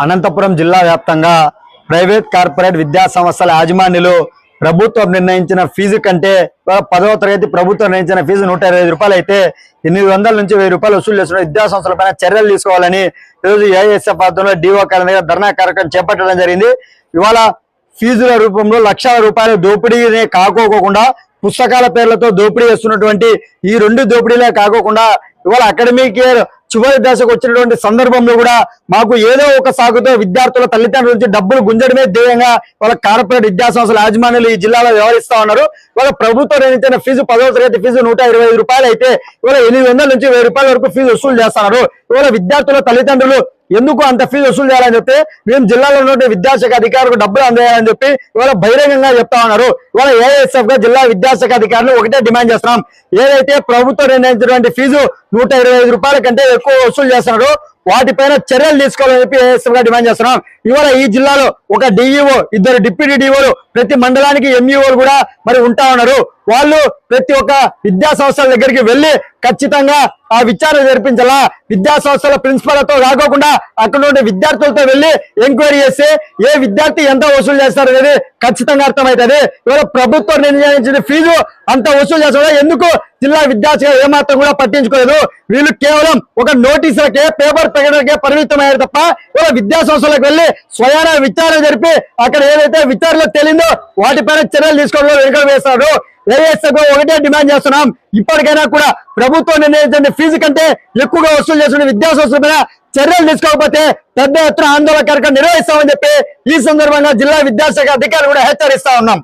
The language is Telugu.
అనంతపురం జిల్లా వ్యాప్తంగా ప్రైవేట్ కార్పొరేట్ విద్యా సంస్థల యాజమాన్యులు ప్రభుత్వం నిర్ణయించిన ఫీజు కంటే పదవ తరగతి ప్రభుత్వం నిర్ణయించిన ఫీజు నూట ఇరవై రూపాయలు అయితే ఎనిమిది వందల నుంచి వెయ్యి రూపాయలు వసూలు చేస్తున్న విద్యా సంస్థల పైన చర్యలు తీసుకోవాలని ఈరోజు ఏఐఎస్ఎఫ్ ఆధ్వర్యంలో డిఓ కార్యాలయం దగ్గర ధర్నా కార్యక్రమం చేపట్టడం జరిగింది. ఇవాళ ఫీజుల రూపంలో లక్షల రూపాయలు దోపిడీనే కాకోకుండా పుస్తకాల పేర్లతో దోపిడీ చేస్తున్నటువంటి ఈ రెండు దోపిడీలే కాకోకుండా ఇవాళ అకాడమిక్ ఇయర్ చివరి దశకు వచ్చినటువంటి సందర్భంలో కూడా మాకు ఏదో ఒక సాగుతో విద్యార్థుల తల్లిదండ్రుల నుంచి డబ్బులు గుంజడమే ధ్యేయంగా వాళ్ళ కార్పొరేట్ విద్యా సంస్థల యాజమాన్యులు ఈ జిల్లాలో వ్యవహరిస్తా ఉన్నారు. ఇవాళ ప్రభుత్వం నిర్ణయించిన ఫీజు పదవ తరగతి ఫీజు నూట ఇరవై రూపాయలు అయితే ఇవాళ ఎనిమిది వందల నుంచి వెయ్యి రూపాయల వరకు ఫీజు వసూలు చేస్తున్నారు. ఇవాళ విద్యార్థుల తల్లిదండ్రులు ఎందుకు అంత ఫీజు వసూలు చేయాలని చెప్పి మేము జిల్లాలో ఉన్న విద్యాశాఖ అధికారులకు డబ్బులు అందజేయాలని చెప్పి ఇవాళ బహిరంగంగా చెప్తా ఉన్నారు. ఇవాళ ఏఎస్ఎఫ్గా జిల్లా విద్యాశాఖ అధికారులు ఒకటే డిమాండ్ చేస్తున్నాం. ఏదైతే ప్రభుత్వం నిర్ణయించినటువంటి ఫీజు నూట ఇరవై ఐదు రూపాయల కంటే ఎక్కువ వసూలు చేస్తున్నారో వాటిపైన చర్యలు తీసుకోవాలని చెప్పి ఏఎస్ఎఫ్గా డిమాండ్ చేస్తున్నాం. ఇవాళ ఈ జిల్లాలో ఒక డిఈఓ ఇద్దరు డిప్యూటీ డిఓలు ప్రతి మండలానికి ఎంఈఓలు కూడా మరి ఉంటా ఉన్నారు. వాళ్ళు ప్రతి ఒక్క విద్యా సంస్థల దగ్గరికి వెళ్ళి ఖచ్చితంగా ఆ విచారణ జరిపించాలా? విద్యా సంస్థల ప్రిన్సిపాల్తో రాకోకుండా అక్కడ ఉండే విద్యార్థులతో వెళ్ళి ఎంక్వైరీ చేస్తే ఏ విద్యార్థి ఎంత వసూలు చేస్తారు అనేది ఖచ్చితంగా అర్థమవుతుంది. ఇవాళ ప్రభుత్వం నిర్ణయించిన ఫీజు అంత వసూలు చేస్తారో? ఎందుకు జిల్లా విద్యాశాఖ ఏమాత్రం కూడా పట్టించుకోలేదు? వీళ్ళు కేవలం ఒక నోటీసులకే పేపర్ ప్రకటనకే పరిమితమయ్యారు తప్ప ఇవాళ విద్యా సంస్థలకు వెళ్ళి స్వయాన విచారణ జరిపి అక్కడ ఏదైతే విచారణలో తెలియదు వాటిపైన చర్యలు తీసుకోవడంలో వెనుక వేస్తారు ఏఎస్ఎఫ్ ఒకటే డిమాండ్ చేస్తున్నాం. ఇప్పటికైనా కూడా ప్రభుత్వం నిర్ణయించిన ఫీజు కంటే ఎక్కువగా వసూలు చేస్తున్న విద్యా చర్యలు తీసుకోకపోతే పెద్ద ఎత్తున ఆందోళన కార్యక్రమం నిర్వహిస్తామని చెప్పి ఈ సందర్భంగా జిల్లా విద్యాశాఖ అధికారులు కూడా హెచ్చరిస్తా ఉన్నాం.